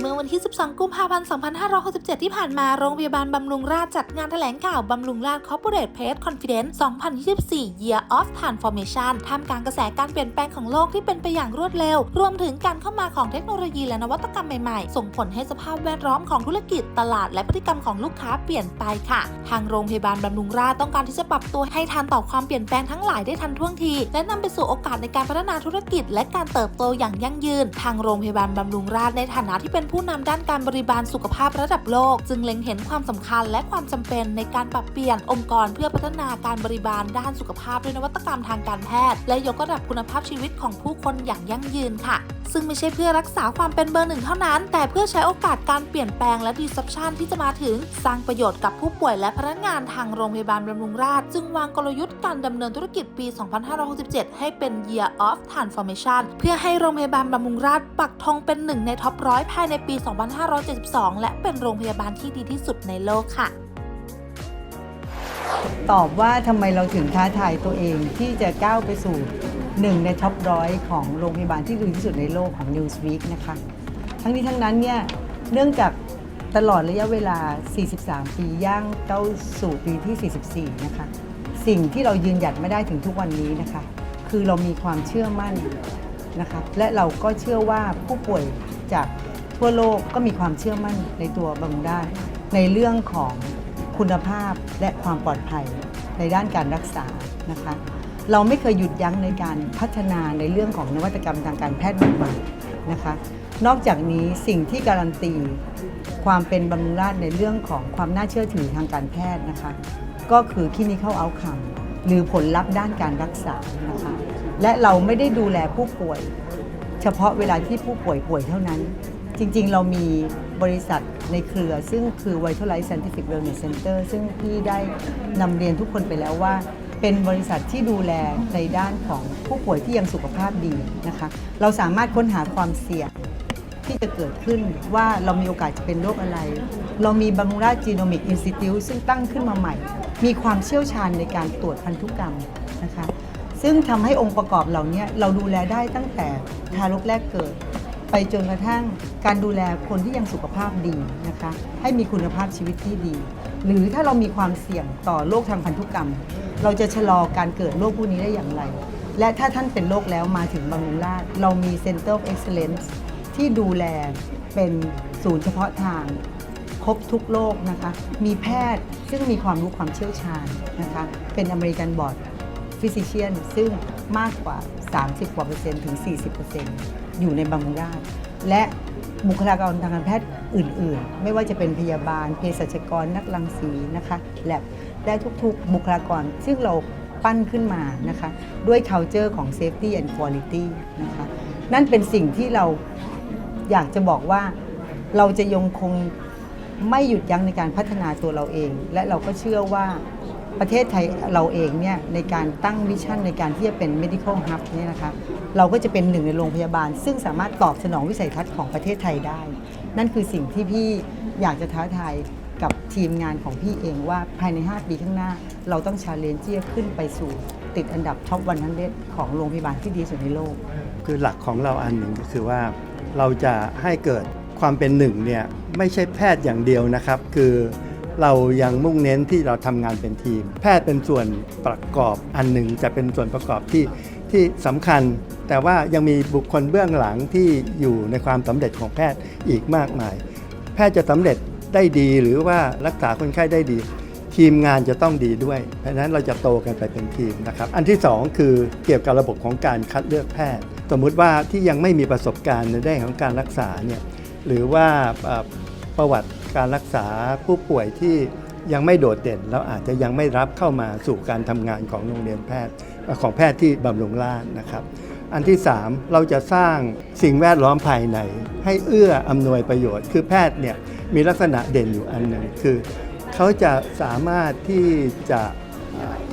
เมื่อวันที่ 12 กุมภาพันธ์ 2567 ที่ผ่านมา โรงพยาบาลบำรุงราษฎร์จัดงานแถลงข่าว บำรุงราษฎร์ Corporate Press Conference 2024 Year of Transformation ท่ามกลางกระแสการเปลี่ยนแปลงของโลกที่เป็นไปอย่างรวดเร็ว รวมถึงการเข้ามาของเทคโนโลยีและนวัตกรรมใหม่ๆ ส่งผลให้สภาพแวดล้อมของธุรกิจตลาดและพฤติกรรมของลูกค้าเปลี่ยนไปค่ะ ทางโรงพยาบาลบำรุงราษฎร์ต้องการที่จะปรับตัวให้ทันต่อความเปลี่ยนแปลงทั้งหลายได้ทันท่วงที และนำไปสู่โอกาสในการพัฒนาธุรกิจ และการเติบโตอย่างยั่งยืน ทางโรงพยาบาลบำรุงราษฎร์ในฐานะที่เป็นผู้นำด้านการบริบาลสุขภาพระดับโลก จึงเล็งเห็นความสำคัญและความจำเป็นในการปรับเปลี่ยนองค์กรเพื่อพัฒนาการบริบาลด้านสุขภาพด้วยนวัตกรรมทางการแพทย์ และยกระดับคุณภาพชีวิตของผู้คนอย่างยั่งยืนค่ะ ซึ่งไม่ใช่เพื่อรักษาความเป็นเบอร์หนึ่งเท่านั้น แต่เพื่อใช้โอกาสการเปลี่ยนแปลงและ disruption ที่จะมาถึง สร้างประโยชน์กับผู้ป่วยและพนักงานทางโรงพยาบาลบำรุงราษฎร์จึงวางกลยุทธ์การดำเนินธุรกิจปี 2567 ให้เป็น Year of Transformation เพื่อให้โรงพยาบาลบำรุงราษฎร์ปักธงเป็นหนึ่งในท็อปร้อยภายในปี 2572 และเป็นโรงพยาบาลที่ดีที่สุดในโลกค่ะตอบว่าทำไมเราถึงท้าทายตัวเองที่จะก้าวไปสู่ หนึ่งในท็อปร้อยของโรงพยาบาลที่ดีที่สุดในโลกของ Newsweek นะคะ ทั้งนี้ทั้งนั้นเนี่ยเนื่องจากตลอดระยะเวลา 43 ปีย่างเข้าสู่ปีที่ 44 นะคะ สิ่งที่เรายืนหยัดไม่ได้ถึงทุกวันนี้นะคะ คือเรามีความเชื่อมั่นนะคะ และเราก็เชื่อว่าผู้ป่วยจากทั่วโลกก็มีความเชื่อมั่นในตัวบำรุงราษฎร์ในเรื่องของคุณภาพและความปลอดภัยในด้านการรักษานะคะ เราไม่เคยหยุดยั้งในการพัฒนาในเรื่องของนวัตกรรมทางการแพทย์ใหม่ๆนะคะ นอกจากนี้สิ่งที่การันตีความเป็นบำรุงราษฎร์ในเรื่องของความน่าเชื่อถือทางการแพทย์นะคะ ก็คือ clinical outcome หรือผลลัพธ์ด้านการรักษานะคะและเราไม่ได้ดูแลผู้ป่วย เฉพาะเวลาที่ผู้ป่วยป่วยเท่านั้น จริงๆ เรามีบริษัทในเครือซึ่งคือ Vitalize Scientific Wellness Center ซึ่งพี่ได้นำเรียนทุกคนไปแล้วว่า เป็นบริษัทที่ดูแลในด้านของผู้ป่วยที่ยังสุขภาพดีนะคะ เราสามารถค้นหาความเสี่ยงที่จะเกิดขึ้นว่าเรามีโอกาสจะเป็นโรคอะไร เรามีบังราจีโนมิกอินสติทิวซึ่งตั้งขึ้นมาใหม่ มีความเชี่ยวชาญในการตรวจพันธุกรรมนะคะ ซึ่งทำให้องค์ประกอบเหล่านี้เราดูแลได้ตั้งแต่ทารกแรกเกิด ไปจนกระทั่งการดูแลคนที่ยังสุขภาพดีนะคะ ให้มีคุณภาพชีวิตที่ดี หรือถ้าเรามีความเสี่ยงต่อโรคทางพันธุกรรม เราจะชะลอการเกิดโรคพวกนี้ได้อย่างไร และถ้าท่านเป็นโรคแล้วมาถึงบำรุงราชเรามี Center of Excellence ที่ดูแลเป็นศูนย์เฉพาะทาง ครบทุกโรคนะคะ มีแพทย์ซึ่งมีความรู้ความเชี่ยวชาญนะคะ เป็นอเมริกันบอร์ด ฟิสิเชียนซึ่งมากกว่า 30 กว่าเปอร์เซ็นต์ถึง 40เปอร์เซ็นต์อยู่ในบำรุงราษฎร์และบุคลากรทางการแพทย์อื่น ๆ ไม่ว่าจะเป็นพยาบาลเภสัชกรนักรังสีนะคะแลบและทุกๆ บุคลากรซึ่งเราปั้นขึ้นมานะคะด้วย culture ของ safety and quality นะคะนั่นเป็นสิ่งที่เราอยากจะบอกว่าเราจะยังคงไม่หยุดยั้งในการพัฒนาตัวเราเอง และเราก็เชื่อว่า ประเทศไทยเราเองเนี่ยในการตั้งวิชั่นในการที่จะเป็น medical hub เนี่ยนะคะเราก็จะเป็นหนึ่งในโรงพยาบาล ซึ่งสามารถตอบสนองวิสัยทัศน์ของประเทศไทยได้ นั่นคือสิ่งที่พี่อยากจะท้าทายกับทีมงานของพี่เองว่าภายใน 5 ปีข้างหน้า เราต้องชาเลนจ์ที่จะขึ้นไปสู่ติดอันดับท็อปวันทันเดของโรงพยาบาลที่ดีสุดในโลก คือหลักของเราอันหนึ่งก็คือว่า เราจะให้เกิดความเป็นหนึ่งเนี่ยไม่ใช่แพทย์อย่างเดียวนะครับ คือ เรายังมุ่งเน้นที่เราทำงานเป็นทีม แพทย์เป็นส่วนประกอบอันหนึ่งจะเป็นส่วนประกอบที่ที่สำคัญ แต่ว่ายังมีบุคคลเบื้องหลังที่อยู่ในความสำเร็จของแพทย์อีกมากมาย แพทย์จะสำเร็จได้ดีหรือว่ารักษาคนไข้ได้ดี ทีมงานจะต้องดีด้วย เพราะนั้นเราจะโตกันไปเป็นทีมนะครับอันที่ 2 คือเกี่ยวกับระบบของการคัดเลือกแพทย์ สมมุติว่าที่ยังไม่มีประสบการณ์ในด้านของการรักษาเนี่ยหรือว่าประวัติ การรักษาผู้ป่วยที่ยังไม่โดดเด่นแล้วอาจจะยังไม่รับเข้ามาสู่การทำงานของโรงเรียนแพทย์ของแพทย์ที่บำรุงราษนะครับ อันที่ 3 เราจะสร้างสิ่งแวดล้อมภายใน ให้เอื้ออำนวยประโยชน์ คือแพทย์เนี่ยมีลักษณะเด่นอยู่อันหนึ่งคือเขาจะสามารถที่จะ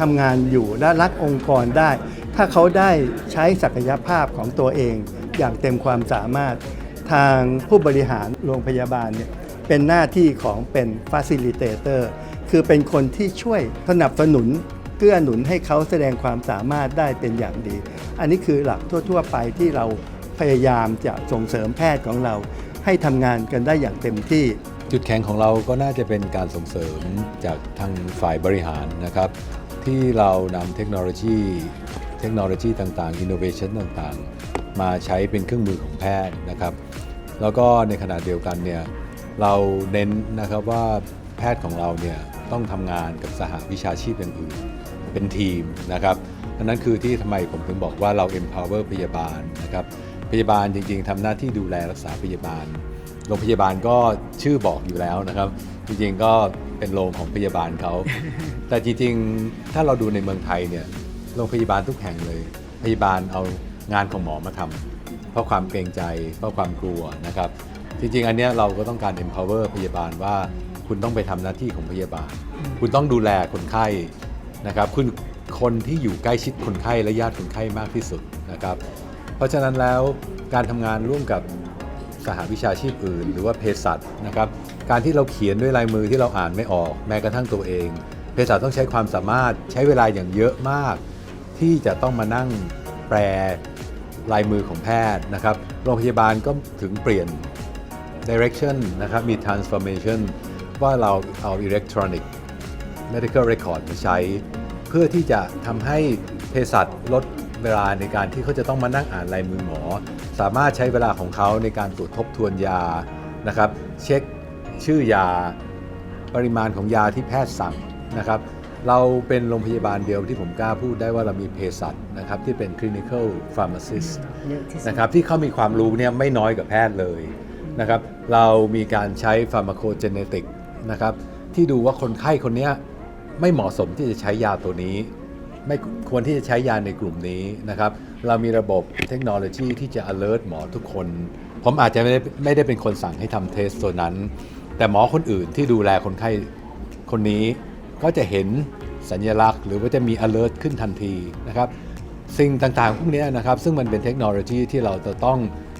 ทำงานอยู่และรักองค์กรได้ ถ้าเขาได้ใช้ศักยภาพของตัวเอง อย่างเต็มความสามารถทางผู้บริหารโรงพยาบาลเนี่ย เป็นหน้าที่ของเป็น facilitator คือเป็นคนที่ช่วยสนับสนุนเกื้อหนุนให้เขาแสดงความสามารถได้เป็นอย่างดี อันนี้คือหลักทั่ว ๆ ไปที่เราพยายามจะส่งเสริมแพทย์ของเรา ให้ทำงานกันได้อย่างเต็มที่ จุดแข็งของเราก็น่าจะเป็นการส่งเสริมจากทางฝ่ายบริหารนะครับ ที่เรานำเทคโนโลยี เทคโนโลยีต่างๆ innovation ต่างๆ มาใช้เป็นเครื่องมือของแพทย์นะครับ แล้วก็ในขณะเดียวกันเนี่ย เราเน้นนะครับว่าแพทย์ของเราเนี่ยต้องทำงานกับสหวิชาชีพอย่างอื่น เป็นทีมนะครับอันนั้นคือที่ทำไมผมถึงบอกว่าเรา empower พยาบาลนะครับพยาบาลจริงๆทำหน้าที่ดูแลรักษาพยาบาลโรงพยาบาลก็ชื่อบอกอยู่แล้วนะครับ จริงๆก็เป็นโรงของพยาบาลเขาแต่จริงๆถ้าเราดูในเมืองไทยเนี่ยโรงพยาบาลทุกแห่งเลย พยาบาลเอางานของหมอมาทำเพราะความเกรงใจเพราะความกลัวนะครับ จริงๆ อันเนี้ยเราก็ต้องการ empower พยาบาลว่าคุณต้องไปทำหน้าที่ของพยาบาล คุณต้องดูแลคนไข้นะครับคุณคนที่อยู่ใกล้ชิดคนไข้และญาติคนไข้มากที่สุดนะครับ เพราะฉะนั้นแล้วการทำงานร่วมกับสหวิชาชีพอื่น หรือว่าเภสัชนะครับ การที่เราเขียนด้วยลายมือที่เราอ่านไม่ออก แม้กระทั่งตัวเอง เภสัชต้องใช้ความสามารถใช้เวลาอย่างเยอะมาก ที่จะต้องมานั่งแปลลายมือของแพทย์นะครับ โรงพยาบาลก็ถึงเปลี่ยน direction นะครับ มี transformation ว่าเราเอา electronic medical record มาใช้ เพื่อที่จะทำให้เภสัชลดเวลาในการที่เขาจะต้องมานั่งอ่านลายมือหมอ สามารถใช้เวลาของเขาในการตรวจทบทวนยานะครับ เช็คชื่อยา ปริมาณของยาที่แพทย์สั่งนะครับ เราเป็นโรงพยาบาลเดียวที่ผมกล้าพูดได้ว่าเรามีเภสัชนะครับที่เป็น clinical pharmacist นะครับที่เขามีความรู้เนี่ยไม่น้อยกว่าแพทย์เลย นะครับเรามีการใช้ pharmacogenetic นะครับที่ดูว่าคนไข้คนนี้ไม่เหมาะสมที่จะใช้ยาตัวนี้ ไม่ควรที่จะใช้ยาในกลุ่มนี้นะครับเรามีระบบเทคโนโลยีที่จะ alert หมอทุกคน ผมอาจจะไม่ได้ไม่ได้เป็นคนสั่งให้ทำเทสตัวนั้น แต่หมอคนอื่นที่ดูแลคนไข้คนนี้ก็จะเห็นสัญลักษณ์ หรือว่าจะมี alert ขึ้นทันทีนะครับสิ่งต่างๆ พวกนี้นะครับซึ่งมันเป็นเทคโนโลยีที่เราจะต้อง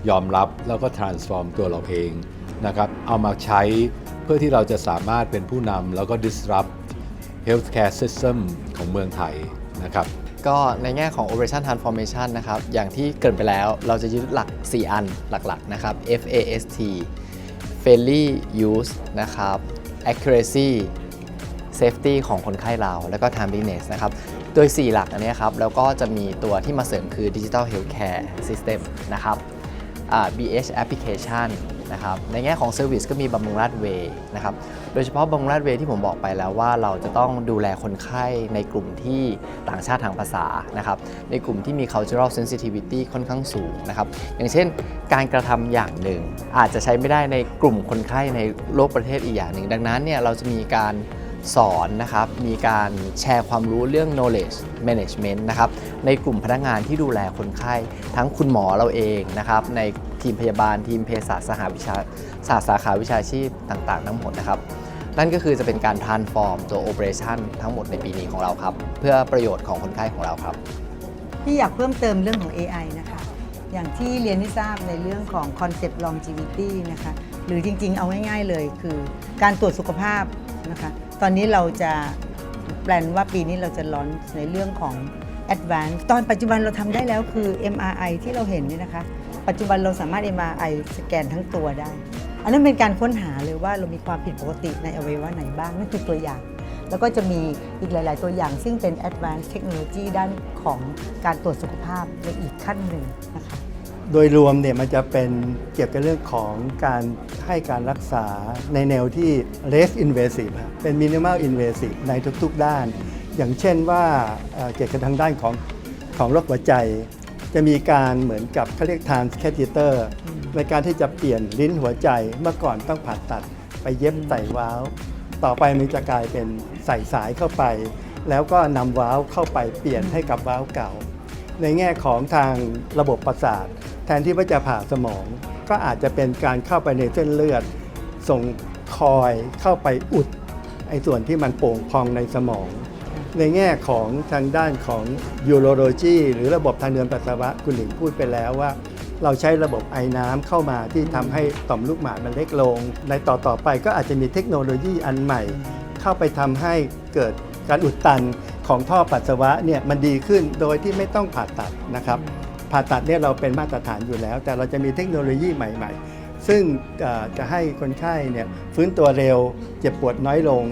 ยอมรับแล้วก็ transform ตัวเราเองนะครับเอามาใช้เพื่อที่เราจะสามารถเป็นผู้นำแล้วก็ disrupt healthcare system ของเมืองไทยนะครับก็ในแง่ของ Operation Transformation นะครับ อย่างที่เกินไปแล้วเราจะยึดหลัก 4 อันหลักๆนะครับ FAST Fairly Use นะครับ Accuracy Safety ของคนไข้เรา แล้วก็ Timeliness นะครับ โดย 4 หลักอันนี้ครับ แล้วก็จะมีตัวที่มาเสริมคือ Digital Healthcare System นะครับ BH Application นะครับในแง่ของ Service ก็มีบำรุงราษเวย์นะครับโดยเฉพาะบำรุงราษเวย์ที่ผมบอกไปแล้วว่าเราจะต้องดูแลคนไข้ในกลุ่มที่ต่างชาติทางภาษานะครับในกลุ่มที่มี cultural sensitivity ค่อนข้างสูงนะครับอย่างเช่นการกระทำอย่างหนึ่ง อาจจะใช้ไม่ได้ในกลุ่มคนไข้ในโลกประเทศอีกอย่างหนึ่ง ดังนั้นเนี่ยเราจะมีการ สอนนะครับ มีการแชร์ความรู้เรื่อง knowledge management นะครับ ในกลุ่มพนักงานที่ดูแลคนไข้ ทั้งคุณหมอเราเองนะครับ ในทีมพยาบาลทีมเภสัชสหวิชาสาสาขาวิชาชีพต่างๆ ทั้งหมดนะครับ นั่นก็คือจะเป็นการ transform ตัว operation ทั้งหมดในปีนี้ของเราครับ เพื่อประโยชน์ของคนไข้ของเราครับ พี่อยากเพิ่มเติมเรื่องของ AI นะคะ อย่างที่เรียนให้ทราบในเรื่องของ concept longevity นะคะ หรือจริงๆ เอาง่ายๆเลยคือการตรวจสุขภาพนะคะ ตอนนี้เราจะแปลนว่าปีนี้เราจะลอนในเรื่องของ advance ตอนปัจจุบันเราทำได้แล้วคือ MRI ที่เราเห็นเนี่ยนะคะ ปัจจุบันเราสามารถ MRI สแกนทั้งตัวได้ อันนั้นเป็นการค้นหาเลยว่าเรามีความผิดปกติในอวัยวะไหนบ้าง นั่นคือตัวอย่าง แล้วก็จะมีอีกหลาย ๆ ตัวอย่าง ซึ่งเป็น advanced technology ด้านของการตรวจสุขภาพในอีกขั้นหนึ่งนะคะ โดยรวมเนี่ยมันจะเป็นเกี่ยวกับเรื่องของการให้การรักษาในแนวที่ less invasive เป็น minimal invasive ในทุกๆด้าน อย่างเช่นว่าเกี่ยวกับทางด้านของของโรคหัวใจ จะมีการเหมือนกับเขาเรียก transcatheter ในการที่จะเปลี่ยนลิ้นหัวใจเมื่อก่อนต้องผ่าตัดไปเย็บใส่วาว ต่อไปมันจะกลายเป็นใส่สายเข้าไป แล้วก็นำว้าวเข้าไปเปลี่ยนให้กับว้าวเก่า ในแง่ของทางระบบประสาท แทนที่ว่าจะผ่าสมอง ก็อาจจะเป็นการเข้าไปในเส้นเลือด ส่งคอยเข้าไปอุดไอ้ส่วนที่มันโป่งพองในสมอง ในแง่ของทางด้านของยูโรโลจีหรือระบบทางเดินปัสสาวะคุณหลิงพูดไปแล้วว่า เราใช้ระบบไอ้น้ำเข้ามาที่ทำให้ต่อมลูกหมากมันเล็กลง ในต่อต่อไปก็อาจจะมีเทคโนโลยีอันใหม่ เข้าไปทำให้เกิดการอุดตัน ของท่อปัสสาวะเนี่ยมันดีขึ้นโดยที่ไม่ต้องผ่าตัดนะครับ ผ่าตัดเนี่ยเราเป็นมาตรฐานอยู่แล้ว แต่เราจะมีเทคโนโลยีใหม่ ๆ ซึ่งจะให้คนไข้เนี่ยฟื้นตัวเร็วเจ็บปวดน้อยลง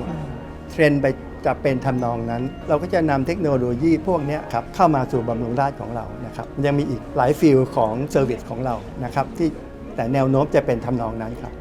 เทรนไปจะเป็นทำนองนั้น เราก็จะนำเทคโนโลยีพวกนี้ครับเข้ามาสู่บำรุงราษฎร์ของเรานะครับยังมีอีกหลายฟิลของเซอร์วิสของเรานะครับที่แต่แนวโน้มจะเป็นทำนองนั้นครับ